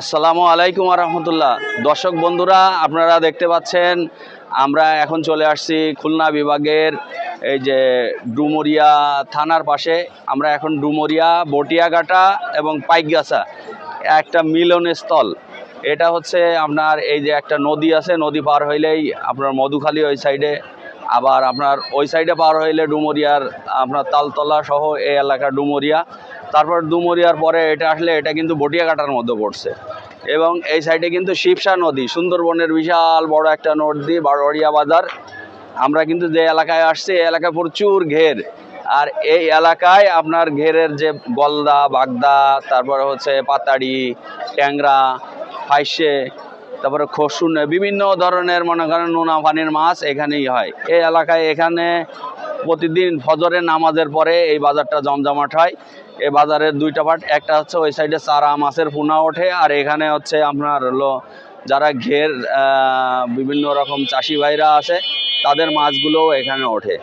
আসসালামু আলাইকুম রহমতুল্লাহ দর্শক বন্ধুরা, আপনারা দেখতে পাচ্ছেন, আমরা এখন চলে আসছি খুলনা বিভাগের এই যে ডুমরিয়া থানার পাশে। আমরা এখন ডুমরিয়া, বটিয়াঘাটা এবং পাইকগাছা, একটা মিলনস্থল। এটা হচ্ছে আপনার এই যে একটা নদী আছে, নদী পার হইলেই আপনার মধুখালী ওই সাইডে আবার আপনার ওই সাইডে পার হইলে ডুমুরিয়ার, আপনার তালতলা সহ এই এলাকা ডুমুরিয়া। তারপর ডুমুরিয়ার পরে এটা আসলে এটা কিন্তু বটিয়াঘাটার মধ্যে পড়ছে। এবং এই সাইডে কিন্তু শিবসা নদী, সুন্দরবনের বিশাল বড় একটা নদী বারোয়ারিয়া বাজার। আমরা কিন্তু যে এলাকায় আসছি, এই এলাকায় প্রচুর ঘের। আর এই এলাকায় আপনার ঘেরের যে গলদা বাগদা, তারপরে হচ্ছে পাতাড়ি, ট্যাংরা, ফাইসে তারপরে খসুন, বিভিন্ন ধরনের মনে করেন নোনা পানির মাছ এখানেই হয়। এই এলাকায় এখানে প্রতিদিন ফজরের নামাজের পরে এই বাজারটা জমজমাট হয়। এই বাজারের দুইটা পার্ট একটা হচ্ছে ওই সাইডে চারা মাছের পোনা ওঠে আর এখানে হচ্ছে আপনার হলো যারা ঘের বিভিন্ন রকম চাষি ভাইরা আছে তাদের মাছগুলোও এখানে ওঠে।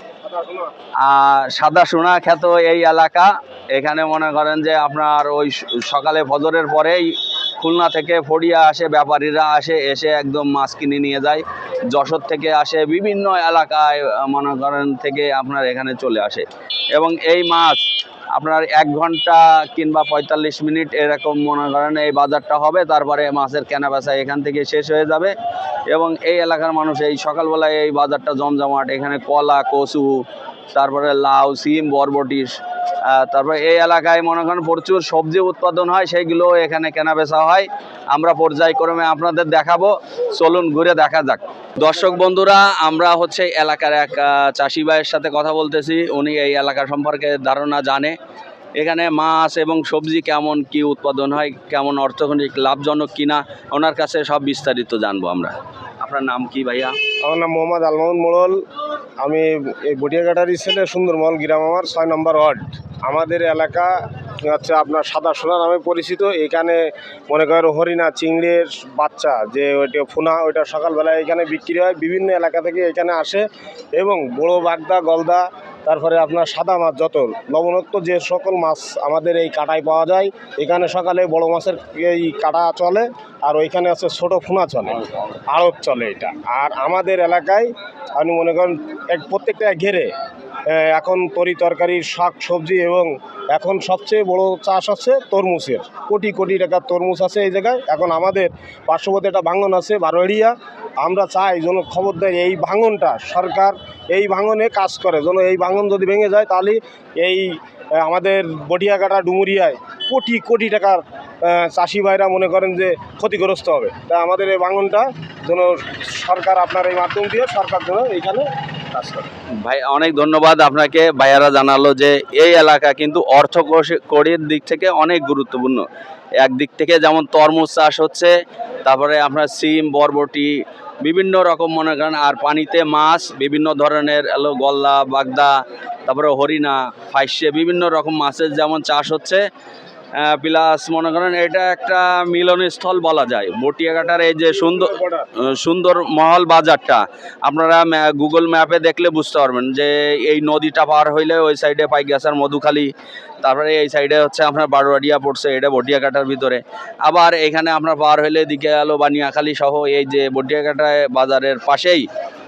আর সাদা সোনা খ্যাত এই এলাকা, এখানে মনে করেন যে আপনার ওই সকালে ফজরের পরেই খুলনা থেকে ফড়িয়া আসে ব্যাপারীরা আসে এসে একদম মাছ কিনে নিয়ে যায়। যশোর থেকে আসে বিভিন্ন এলাকায় মনে করেন থেকে আপনার এখানে চলে আসে। এবং এই মাছ আপনার এক ঘণ্টা কিংবা পঁয়তাল্লিশ মিনিট এরকম মনে করেন এই বাজারটা হবে তারপরে মাছের কেনা বেচা এখান থেকে শেষ হয়ে যাবে। এবং এই এলাকার মানুষ এই সকালবেলায় এই বাজারটা জমজমাট এখানে কলা কচু তারপরে লাউ সিম বরবটি আহ, তারপরে এই এলাকায় মনে করেন প্রচুর সবজি উৎপাদন হয়, সেইগুলো এখানে কেনা বেচা হয়। আমরা পর্যায়ক্রমে আপনাদের দেখাবো। চলুন ঘুরে দেখা যাক। দর্শক বন্ধুরা, আমরা হচ্ছে এলাকার এক চাষি ভাইয়ের সাথে কথা বলতেছি। উনি এই এলাকা সম্পর্কে ধারণা জানে। এখানে মাছ এবং সবজি কেমন, কি উৎপাদন হয়, কেমন অর্থনৈতিক লাভজনক কিনা, ওনার কাছে সব বিস্তারিত জানব আমরা। আপনার নাম কি ভাইয়া? আমার নাম মোহাম্মদ আলমাউদ মোড়ল। আমি এই বটিয়াঘাটারই ছেলে সুন্দরমহল গ্রাম আমার, ছয় নম্বর ওয়ার্ড। আমাদের এলাকা, হচ্ছে আপনার সাদা সোনা নামে পরিচিত। এখানে মনে করেন হরিণা, চিংড়ির বাচ্চা, যে ওইটা ফুনা, ওইটা সকালবেলায় এখানে বিক্রি হয়। বিভিন্ন এলাকা থেকে এখানে আসে এবং বড়ো বাগদা, গলদা তারপরে আপনার সাদা মাছ যত লবণাক্ত যে সকল মাছ আমাদের এই কাটায় পাওয়া যায়, এখানে সকালে বড় মাছের এই কাটা চলে, আর ওইখানে আছে ছোট ফুনা চলে, আড়ত চলে এটা। আর আমাদের এলাকায় আপনি মনে করেন, এক প্রত্যেকটা ঘেরে এখন তরি তরকারি শাক, সবজি এবং এখন সবচেয়ে বড় চাষ হচ্ছে তরমুজের। কোটি কোটি টাকার তরমুজ আছে এই জায়গায়। এখন আমাদের পার্শ্ববর্তী একটা ভাঙন আছে বারোয়ারিয়া আমরা চাই যেন খবর দেয় এই ভাঙনটা। সরকার এই ভাঙনে কাজ করে। যেন এই ভাঙন যদি ভেঙে যায়, তাহলে এই আমাদের বটিয়াঘাটা ডুমুরিয়ায় কোটি কোটি টাকার চাষি ভাইরা মনে করেন যে ক্ষতিগ্রস্ত হবে। তা আমাদের এই ভাঙনটা যেন সরকার আপনার এই মাধ্যম দিয়ে সরকার যেন এইখানে ভাই, অনেক ধন্যবাদ আপনাকে। ভাইয়ারা জানালো যে এই এলাকা কিন্তু অর্থ কড়ির দিক থেকে অনেক গুরুত্বপূর্ণ। একদিক থেকে যেমন তরমুজ চাষ হচ্ছে, তারপরে আপনার সিম, বরবটি, বিভিন্ন রকম মনে করেন, আর পানিতে মাছ, বিভিন্ন ধরনের এলো গলদা বাগদা, তারপরে হরিণা, ফাইসে, বিভিন্ন রকম মাছের যেমন চাষ হচ্ছে প্লাস মনে করেন এটা একটা মিলনস্থল বলা যায়। বটিয়াঘাটার এই যে সুন্দর সুন্দর মহল বাজারটা, আপনারা গুগল ম্যাপে দেখলে বুঝতে পারবেন যে এই নদীটা পার হইলে ওই সাইডে পাইগাছার মধুখালী তারপরে এই সাইডে হচ্ছে আপনার বারোয়ারিয়া পড়ছে, এটা বটিয়াঘাটার ভিতরে। আবার এখানে আপনার পার হইলে দিকে গেলো বানিয়াখালী সহ এই যে বটিয়াঘাটায় বাজারের পাশেই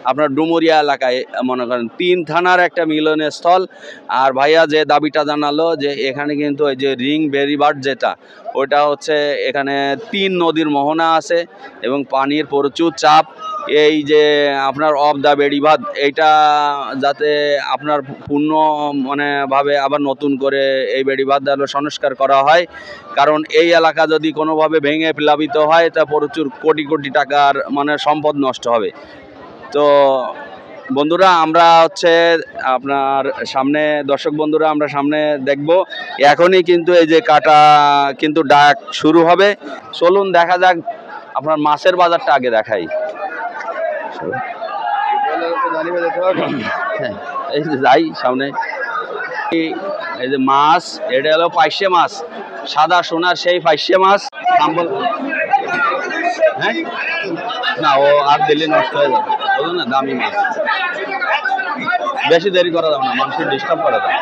আপনার ডুমুরিয়া এলাকায়, মনে করেন, তিন থানার একটা মিলনের স্থল। আর ভাইয়া যে দাবিটা জানালো যে এখানে কিন্তু ওই যে রিং বেরিবার্ড যেটা ওইটা হচ্ছে এখানে তিন নদীর মোহনা আছে এবং পানির প্রচুর চাপ। এই যে আপনার অফ দ্য বেড়িবাঁধ এইটা যাতে আপনার পূর্ণ মানে ভাবে আবার নতুন করে এই বেড়িবাঁধ আরও সংস্কার করা হয়। কারণ এই এলাকা যদি কোনোভাবে ভেঙে প্লাবিত হয়, তা প্রচুর কোটি কোটি টাকার মানে সম্পদ নষ্ট হবে। তো, বন্ধুরা, আমরা হচ্ছে আপনার সামনে, দর্শক বন্ধুরা, আমরা সামনে দেখব। এখনই কিন্তু এই যে কাটা কিন্তু ডাক শুরু হবে। চলুন দেখা যাক, আপনার মাছের বাজারটা আগে দেখাই। হ্যাঁ এই যাই সামনে। এই- এই যে মাছ, এটা হলো পাইসে মাছ। সাদা সোনার সেই পাইসে মাছ। হ্যাঁ? না, ও আর দিলে নষ্ট হয়ে যাবে। বলুন না, দামি মাছ। বেশি দেরি করা যাবে না, মানুষের ডিস্টার্ব করা যাবে না।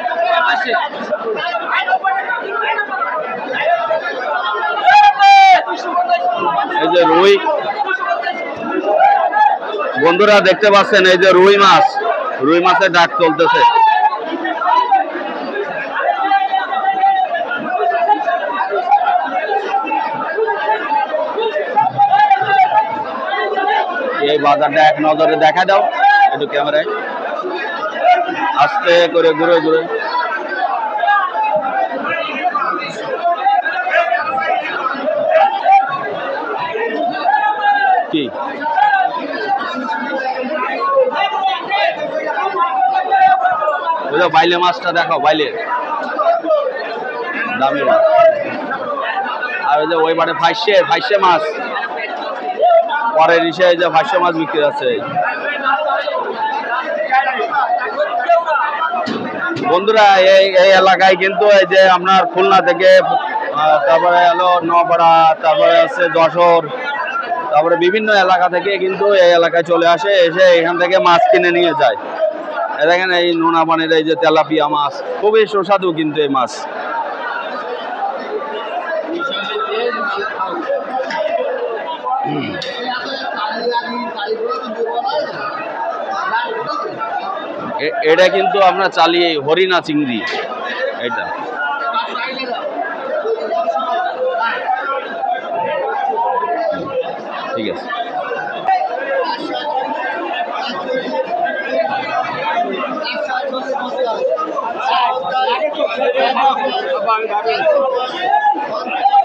যে রুই বন্ধুরা দেখতে পাচ্ছেন এই যে রুই মাছ। রুই মাছের ডাক চলতেছে। এই বাজারটা এক নজরে দেখা দাও, একটু ক্যামেরায়। আস্তে করে ঘুরে ঘুরে। কি? বুঝলো বাইলে মাছটা দেখো বাইলে। দামি মাছ। আর ওই যে ওই বারে ফাইসে ফাইসে মাছ। পরের ইসে যে ফাইসে মাছ বিক্রি আছে বন্ধুরা, এই এই এলাকায় কিন্তু এই যে আপনার খুলনা থেকে তারপরে হলো নপাড়া তারপরে আছে যশোর, তারপরে বিভিন্ন এলাকা থেকে কিন্তু এই এলাকায় চলে আসে, এসে এখান থেকে মাছ কিনে নিয়ে যায়। দেখেন এই নোনা পানির এই যে তেলাপিয়া মাছ, খুবই সুস্বাদু কিন্তু এই মাছ। এটা কিন্তু আপনার চালিয়ে হরিণা চিংড়ি এটা করতে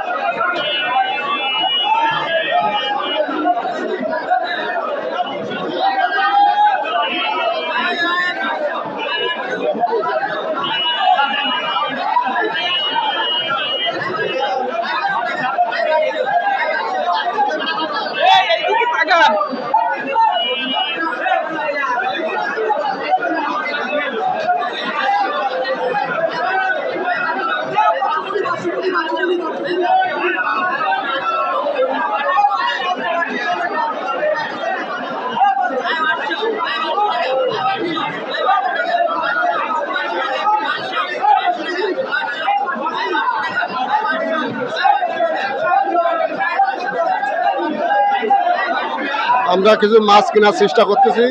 আমরা কিছু মাছ কেনার চেষ্টা করতেছি।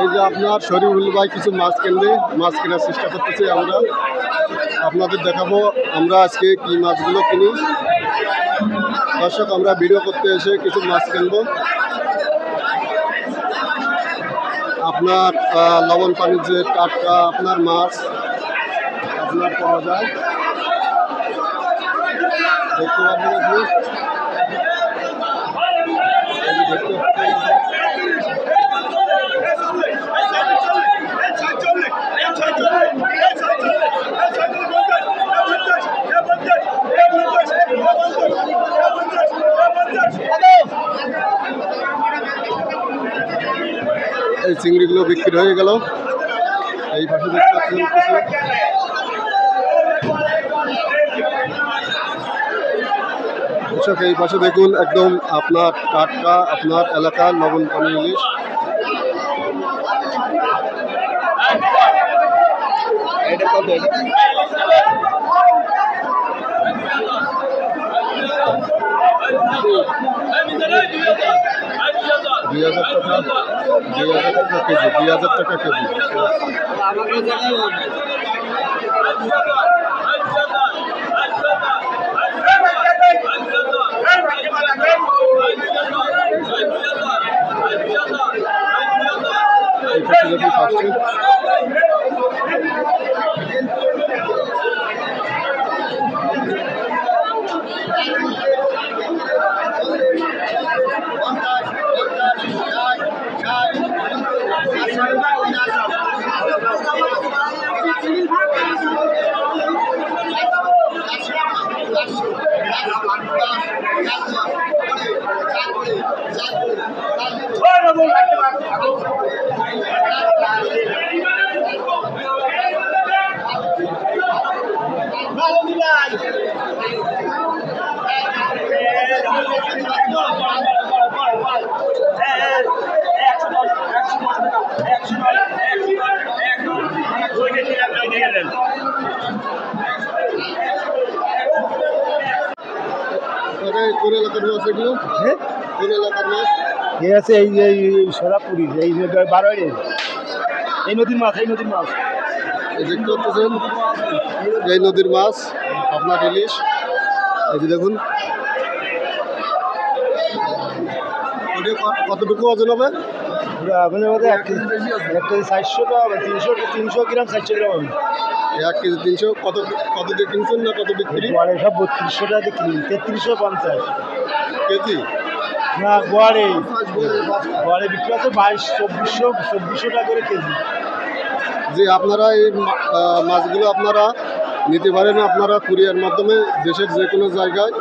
এই যে আপনার শরীফুল ভাই কিছু মাছ কিনবে, মাছ কেনার চেষ্টা করতেছি আমরা। আপনাদের দেখাবো আমরা আজকে কি মাছগুলো কিনি। দর্শক, আমরা ভিডিও করতে এসে কিছু মাছ কিনবো। আপনার লবণ পানির যে টাটকা আপনার মাছ, আপনার পাওয়া যায়। দেখতে পাবেন এই চিংড়িগুলো বিক্রি হয়ে গেল। এই পাশে দেখতে পাচ্ছেন কিছু দর্শক, এই পাশে দেখুন একদম আপনার টাটকা, আপনার এলাকার লবণ পানি ইলিশ। দুই হাজার টাকা, দুই হাজার টাকা কেজি, দুই হাজার টাকা কেজি। আসছে এলাকার মাছ এগুলো? হ্যাঁ? কোন এলাকার মাছ। এই আছে এই এই সরাপুরি এই বারোয়ারি এই নদীর মাছ এই নদীর মাছ। এই দেখতে পাচ্ছেন এই নদীর মাছ আপনার ইলিশ। এই যে দেখুন। কতটুকু ওজন হবে? ওদের এক কেজি এক কেজি চারশো টাকা তিনশো তিনশো গ্রাম চারশো গ্রাম হবে। এক কেজি তিনশো কত কত দিয়ে কিনছেন না কত বিক্রি? সব বত্রিশশো টাকা দিয়ে কিনি তেত্রিশশো পঞ্চাশ। কেজি? না গোয়ারে। গোয়ারে বিক্রি আছে বাইশ চব্বিশশো চব্বিশশো টাকা করে কেজি। যে আপনারা এই মাছগুলো আপনারা নিতে পারেন। আপনারা কুরিয়ার মাধ্যমে দেশের যে কোনো জায়গায়